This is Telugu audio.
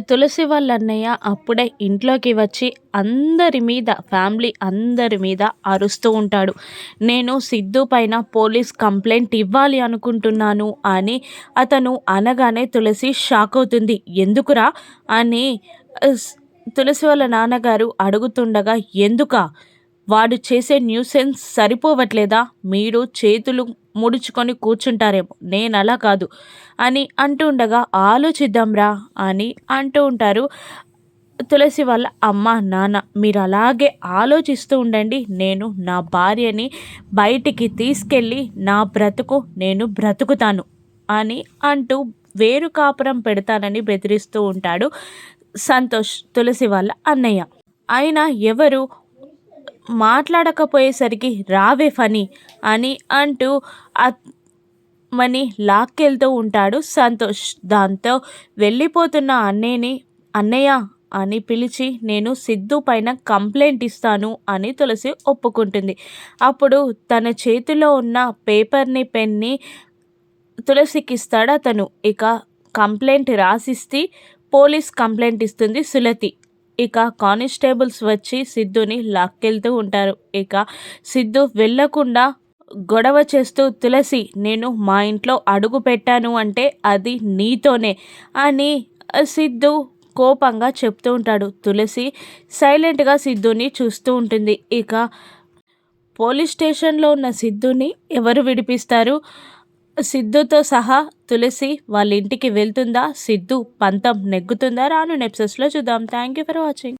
తులసి వాళ్ళ అన్నయ్య అప్పుడే ఇంట్లోకి వచ్చి అందరి మీద ఫ్యామిలీ అందరి మీద అరుస్తూ ఉంటాడు. నేను సిద్ధు పైన పోలీస్ కంప్లైంట్ ఇవ్వాలి అనుకుంటున్నాను అని అతను అనగానే తులసి షాక్ అవుతుంది. ఎందుకురా? అని తులసి వాళ్ళ నాన్నగారు అడుగుతుండగా ఎందుక? వాడు చేసే న్యూసెన్స్ సరిపోవట్లేదా? మీరు చేతులు ముడుచుకొని కూర్చుంటారేమో. నేను అలా కాదు. అని అంటుండగా ఆలోచిద్దాంరా అని అంటూ ఉంటారు తులసి వాళ్ళ అమ్మ నాన్న. మీరు అలాగే ఆలోచిస్తూ ఉండండి. నేను నా భార్యని బయటికి తీసుకెళ్ళి నా బ్రతుకు నేను బ్రతుకుతాను అని అంటూ వేరు కాపురం పెడతానని బెదిరిస్తూ ఉంటాడు సంతోష్ తులసి వాళ్ళ అన్నయ్య. అయినా ఎవరు మాట్లాడకపోయేసరికి రావే ఫనీ అని అంటూ మని లాక్కెళ్తూ ఉంటాడు సంతోష్. దాంతో వెళ్ళిపోతున్న అన్నయ్యని అన్నయ్య అని పిలిచి నేను సిద్ధు పైన కంప్లైంట్ ఇస్తాను అని తులసి ఒప్పుకుంటుంది. అప్పుడు తన చేతిలో ఉన్న పేపర్ని పెన్ని తులసికి ఇస్తాడు అతను. ఇక కంప్లైంట్ రాసిస్తే పోలీస్ కంప్లైంట్ ఇస్తుంది సులతి. ఇక కానిస్టేబుల్స్ వచ్చి సిద్ధుని లాక్కెళ్తూ ఉంటారు. ఇక సిద్ధు వెళ్ళకుండా గొడవ చేస్తూ తులసి నేను మా ఇంట్లో అడుగు పెట్టాను అంటే అది నీతోనే అని సిద్ధు కోపంగా చెప్తూ ఉంటాడు. తులసి సైలెంట్గా సిద్ధుని చూస్తూ ఉంటుంది. ఇక పోలీస్ స్టేషన్లో ఉన్న సిద్ధుని ఎవరు విడిపిస్తారు? సిద్ధుతో సహా తులసి వాళ్ళ ఇంటికి వెళ్తుందా? సిద్ధు పంతం నెగ్గుతుందా? రాను నెప్సెస్లో చూద్దాం. Thank you for watching